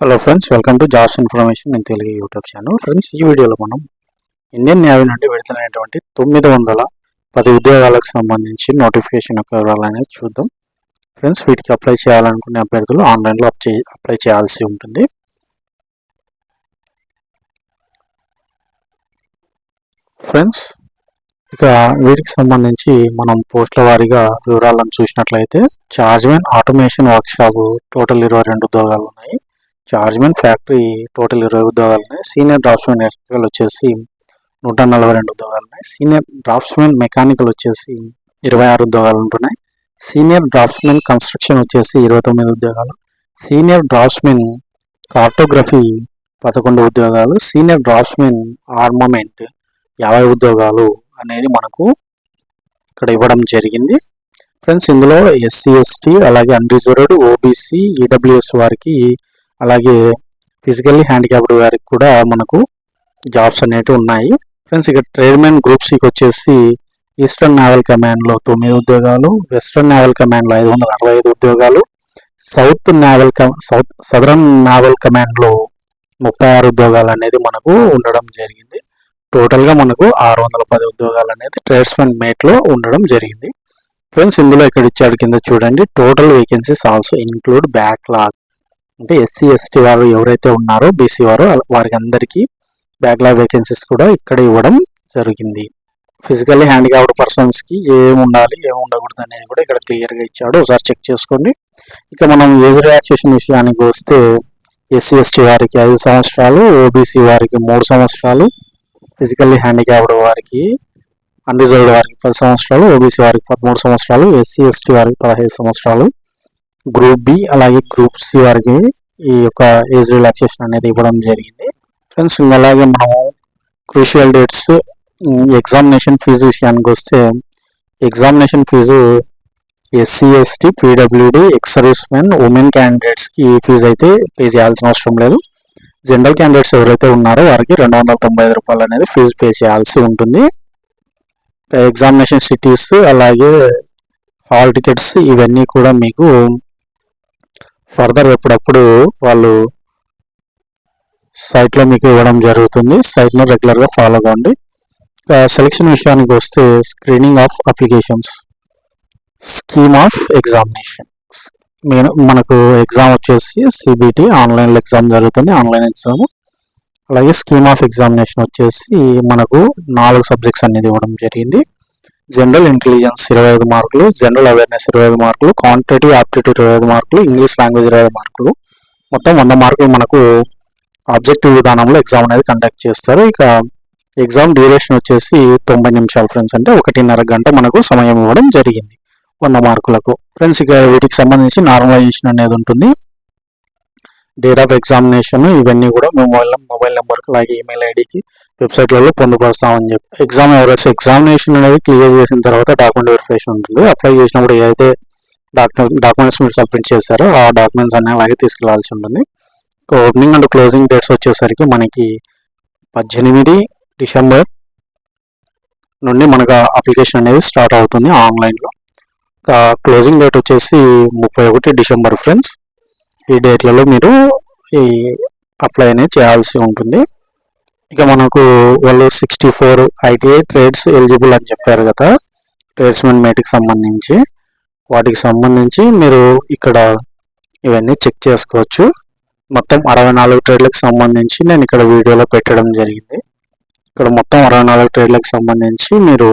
Hello friends welcome to jobs information నేను Telugu YouTube channel friends ఈ వీడియోలో మనం ఇండియన్ నేవీ నుండి విడుదలైనటువంటి తొమ్మిది వందల పది ఉద్యోగాలకు సంబంధించి నోటిఫికేషన్ యొక్క వివరాలు అనేది చూద్దాం. ఫ్రెండ్స్ వీటికి అప్లై చేయాలనుకునే అభ్యర్థులు ఆన్లైన్లో అప్లై చేయాల్సి ఉంటుంది. ఫ్రెండ్స్ ఇక వీటికి సంబంధించి మనం పోస్టుల వారీగా వివరాలను చూసినట్లయితే చార్జ్మెన్ ఆటోమేషన్ వర్క్షాప్ టోటల్ ఇరవై రెండు ఉద్యోగాలు ఉన్నాయి. చార్జ్మెన్ ఫ్యాక్టరీ టోటల్ ఇరవై ఉద్యోగాలు ఉన్నాయి సీనియర్ డ్రాఫ్ట్స్మెన్ ఎలక్ట్రికల్ వచ్చేసి నూట నలభై రెండు ఉద్యోగాలు ఉన్నాయి సీనియర్ డ్రాఫ్ట్స్మెన్ మెకానికల్ వచ్చేసి ఇరవై ఆరు ఉద్యోగాలు ఉంటున్నాయి. సీనియర్ డ్రాఫ్ట్స్మెన్ కన్స్ట్రక్షన్ వచ్చేసి ఇరవై తొమ్మిది ఉద్యోగాలు. సీనియర్ డ్రాఫ్ట్స్మెన్ కార్టోగ్రఫీ పదకొండు ఉద్యోగాలు. సీనియర్ డ్రాఫ్ట్స్మెన్ ఆర్మమెంట్ యాభై ఉద్యోగాలు అనేది మనకు ఇక్కడ ఇవ్వడం జరిగింది. ఫ్రెండ్స్ ఇందులో ఎస్సీ ఎస్టీ అలాగే అన్రిజర్వ్డ్ ఓబీసీ ఈడబ్ల్యూఎస్ వారికి అలాగే ఫిజికల్లీ హ్యాండిక్యాప్డ్ వారికి కూడా మనకు జాబ్స్ అనేవి ఉన్నాయి. ఫ్రెండ్స్ ఇక ట్రేడ్మెన్ గ్రూప్ సికి వచ్చేసి ఈస్టర్న్ నేవల్ కమాండ్లో తొమ్మిది ఉద్యోగాలు వెస్ట్రన్ నావల్ కమాండ్లో ఐదు వందల అరవై ఐదు ఉద్యోగాలు south naval south southern naval కమాండ్లో ముప్పై ఆరు ఉద్యోగాలు అనేది మనకు ఉండడం జరిగింది. టోటల్గా మనకు ఆరు వందల పది ఉద్యోగాలు అనేది ట్రేడ్స్మెన్ మేట్లో ఉండడం జరిగింది. ఫ్రెండ్స్ ఇందులో ఇక్కడ ఇచ్చాడు కింద చూడండి. Total vacancies also include backlog అంటే ఎస్సీ ఎస్టీ వారు ఎవరైతే ఉన్నారో బీసీ వారు వారికి అందరికీ బ్యాక్లాగ్ వేకెన్సీస్ కూడా ఇక్కడ ఇవ్వడం జరిగింది. ఫిజికల్లీ హ్యాండిక్యాప్డ్ పర్సన్స్కి ఏమి ఉండాలి ఏమి ఉండకూడదు అనేది కూడా ఇక్కడ క్లియర్గా ఇచ్చాడు. ఒకసారి చెక్ చేసుకోండి. ఇక మనం ఏజ్ రిలాక్సేషన్ విషయానికి వస్తే ఎస్సీ ఎస్టీ వారికి ఐదు సంవత్సరాలు ఓబీసీ వారికి మూడు సంవత్సరాలు ఫిజికల్లీ హ్యాండిక్యాప్డ్ వారికి అన్రిజర్వ్డ్ వారికి పది సంవత్సరాలు ఓబీసీ వారికి పదమూడు సంవత్సరాలు ఎస్సీ ఎస్టీ వారికి పదహైదు సంవత్సరాలు. గ్రూప్ బి అలాగే గ్రూప్ సి వారికి ఈ యొక్క ఏజ్ రిలాక్సేషన్ అనేది ఇవ్వడం జరిగింది. ఫ్రెండ్స్ అలాగే మనం క్రూషియల్ డేట్స్ ఎగ్జామినేషన్ ఫీజు విషయానికి వస్తే examination fees SC ST PWD ex men women క్యాండిడేట్స్కి ఫీజు అయితే పే చేయాల్సిన అవసరం లేదు. జనరల్ క్యాండిడేట్స్ ఎవరైతే ఉన్నారో వారికి రెండు వందల తొంభై ఐదు రూపాయలు అనేది ఫీజు పే చేయాల్సి ఉంటుంది. ఎగ్జామినేషన్ సిటీస్ అలాగే హాల్ టికెట్స్ ఇవన్నీ కూడా మీకు ఫర్దర్ ఎప్పుడప్పుడు వాళ్ళు సైట్లో మీకు ఇవ్వడం జరుగుతుంది. సైట్ను రెగ్యులర్గా ఫాలో అవ్వండి. సెలక్షన్ విషయానికి వస్తే screening of applications scheme of examination మనకు ఎగ్జామ్ వచ్చేసి సిబిటి ఆన్లైన్లో ఎగ్జామ్ జరుగుతుంది ఆన్లైన్ ఎగ్జామ్. అలాగే స్కీమ్ ఆఫ్ ఎగ్జామినేషన్ వచ్చేసి మనకు నాలుగు సబ్జెక్ట్స్ అనేది ఇవ్వడం జరిగింది. జనరల్ ఇంటెలిజెన్స్ ఇరవై ఐదు మార్కులు జనరల్ అవేర్నెస్ ఇరవై ఐదు మార్కులు క్వాంటిటీ ఆప్టిట్యూడ్ ఇరవై ఐదు మార్కులు ఇంగ్లీష్ లాంగ్వేజ్ ఇరవై ఐదు మార్కులు. మొత్తం వంద మార్కులు మనకు ఆబ్జెక్టివ్ విధానంలో ఎగ్జామ్ అనేది కండక్ట్ చేస్తారు. ఇక ఎగ్జామ్ డ్యూరేషన్ వచ్చేసి తొంభై నిమిషాలు ఫ్రెండ్స్. అంటే ఒకటిన్నర గంట మనకు సమయం ఇవ్వడం జరిగింది వంద మార్కులకు. ఫ్రెండ్స్ ఇక వీటికి సంబంధించి నార్మలైజేషన్ అనేది ఉంటుంది. డేట్ ఆఫ్ ఎగ్జామినేషన్ ఇవన్నీ కూడా మొబైల్ మొబైల్ నెంబర్కి అలాగే ఈమెయిల్ ఐడికి వెబ్సైట్లలో పొందుపరుస్తామని చెప్పి. ఎగ్జామ్ ఎవరైతే ఎగ్జామినేషన్ అనేది క్లియర్ చేసిన తర్వాత డాక్యుమెంట్ వెరిఫికేషన్ ఉంటుంది. అప్లై చేసినప్పుడు ఏదైతే డాక్యుమెంట్స్ మీరు సబ్మిట్ చేశారో ఆ డాక్యుమెంట్స్ అన్నీ అలాగే తీసుకెళ్ళాల్సి ఉంటుంది. ఓపెనింగ్ అండ్ క్లోజింగ్ డేట్స్ వచ్చేసరికి మనకి పద్దెనిమిది డిసెంబర్ నుండి మనకు అప్లికేషన్ అనేది స్టార్ట్ అవుతుంది ఆన్లైన్లో క్లోజింగ్ డేట్ వచ్చేసి ముప్పై ఒకటి డిసెంబర్ ఫ్రెండ్స్ ఈ డేట్లలో మీరు ఈ అప్లై అనేది చేయాల్సి ఉంటుంది. ఇక మనకు వాళ్ళు sixty four ITI trades eligible అని చెప్పారు కదా. ట్రేడ్స్మెన్ మేట్కి సంబంధించి. వాటికి సంబంధించి మీరు ఇక్కడ ఇవన్నీ చెక్ చేసుకోవచ్చు. మొత్తం అరవై నాలుగు ట్రేడ్లకు సంబంధించి నేను ఇక్కడ వీడియోలో పెట్టడం జరిగింది. ఇక్కడ మొత్తం అరవై నాలుగు ట్రేడ్లకు సంబంధించి మీరు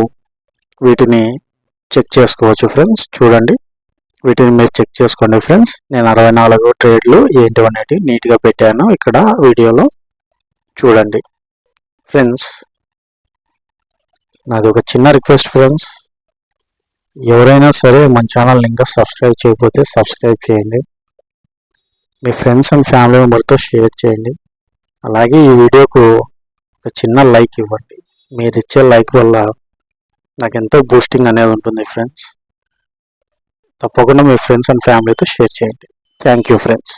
వీటిని చెక్ చేసుకోవచ్చు ఫ్రెండ్స్. చూడండి. వీటిని మీరు చెక్ చేసుకోండి ఫ్రెండ్స్ నేను అరవై నాలుగు ట్రేడ్లు ఏంటివనేటి నీట్గా పెట్టాను ఇక్కడ వీడియోలో. చూడండి. ఫ్రెండ్స్ నాది ఒక చిన్న రిక్వెస్ట్ ఫ్రెండ్స్ ఎవరైనా సరే మన ఛానల్ ఇంకా సబ్స్క్రైబ్ చేయకపోతే సబ్స్క్రైబ్ చేయండి. మీ ఫ్రెండ్స్ అండ్ ఫ్యామిలీ మెంబర్తో షేర్ చేయండి. అలాగే ఈ వీడియోకు ఒక చిన్న లైక్ ఇవ్వండి. మీరు ఇచ్చే లైక్ వల్ల నాకు ఎంతో బూస్టింగ్ అనేది ఉంటుంది ఫ్రెండ్స్ తప్పకుండా మీ ఫ్రెండ్స్ అండ్ ఫ్యామిలీతో షేర్ చేయండి. Thank you friends